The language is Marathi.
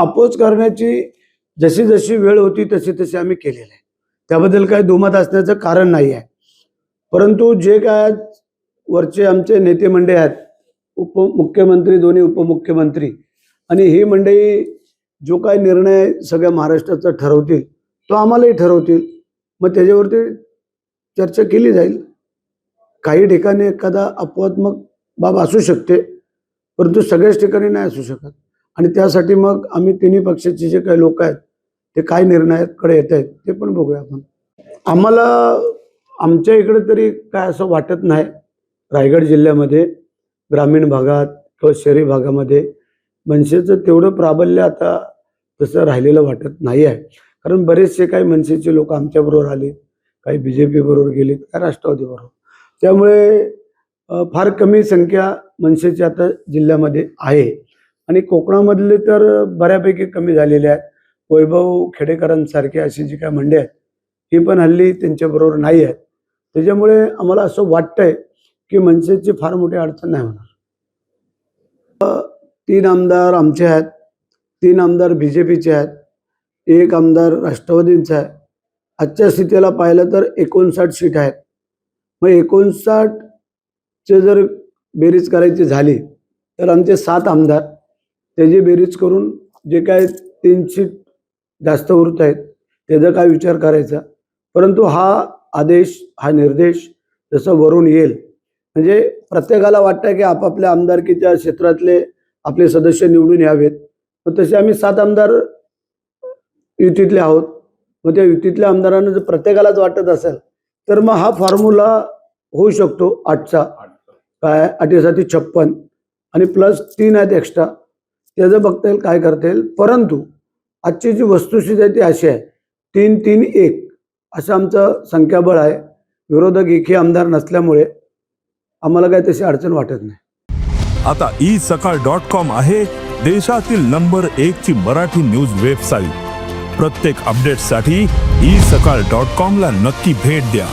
अपोज करण्याची जशी जशी वेळ होती तशी तशी आम्ही केलेलं आहे. त्याबद्दल काही दुमत असण्याचं कारण नाही आहे. परंतु जे काय वरचे आमचे नेते मंडळी आहेत उपमुख्यमंत्री दोन्ही उपमुख्यमंत्री आणि ही मंडळी जो काय निर्णय सगळ्या महाराष्ट्राचा ठरवतील तो आम्हालाही ठरवतील. मग त्याच्यावरती चर्चा केली जाईल. काही ठिकाणी एखादा अपवात्मक बाब असू शकते परंतु सगळ्याच ठिकाणी नाही असू शकत. आणि त्यासाठी मग आम्ही तिन्ही पक्षाचे जे काही लोक आहेत ते काय निर्णयाकडे येत आहेत ते पण बघूया आपण. आम्हाला आमच्या इकडे तरी काय असं वाटत नाही रायगड जिल्ह्यामध्ये ग्रामीण भागात किंवा शहरी भागामध्ये. मनसेचं तेवढं प्राबल्य आता तसं राहिलेलं वाटत नाही आहे. कारण बरेचसे काही मनसेचे लोक आमच्याबरोबर आले काही बी जे पीबरोबर गेलेत काही राष्ट्रवादीबरोबर. त्यामुळे फार कमी संख्या मनसेची आता जिल्ह्यामध्ये आहे. आणि कोकणामधले तर बऱ्यापैकी कमी झालेले आहेत. वैभव खेडेकरांसारखे अशी जी काय मंडळी आहेत ही पण हल्ली त्यांच्याबरोबर नाही आहेत. त्याच्यामुळे आम्हाला असं वाटतंय की मनसेची फार मोठी अडचण नाही होणार. तीन आमदार आमचे आहेत. तीन आमदार बी जे पीचे आहेत. एक आमदार राष्ट्रवादींचा आहे. आजच्या स्थितीला पाहिलं तर एकोणसाठ सीट आहेत. मग एकोणसाठचे जर बेरीज करायची झाली तर आमचे सात आमदार त्याची बेरीज करून जे काय तीन सीट जास्त उरत आहेत त्याचा काय विचार करायचा? परंतु हा आदेश हा निर्देश जसं वरून येईल म्हणजे प्रत्येकाला वाटतं की आपापल्या आमदारकीच्या क्षेत्रातले आपले सदस्य निवडून यावेत. मग तसे आम्ही सात आमदार युतीतले आहोत. मग त्या युतीतल्या आमदारांना जर प्रत्येकालाच वाटत असेल तर मग हा फॉर्म्युला होऊ शकतो आठचा. काय? आठीसाठी छप्पन. आणि प्लस तीन आहेत एक्स्ट्रा. त्याचं बघता येईल काय करता येईल? परंतु आजची जी वस्तुस्थिती आहे ती अशी आहे. तीन तीन एक असं आमचं संख्याबळ आहे. विरोधक एकही आमदार नसल्यामुळे आम्हाला काही तशी अडचण वाटत नाही. आता ई सकाळ डॉट कॉम आहे देशातील नंबर एक ची मराठी न्यूज वेबसाईट प्रत्येक अपडेटसाठी ई सकाळ डॉट कॉम ला नक्की भेट द्या.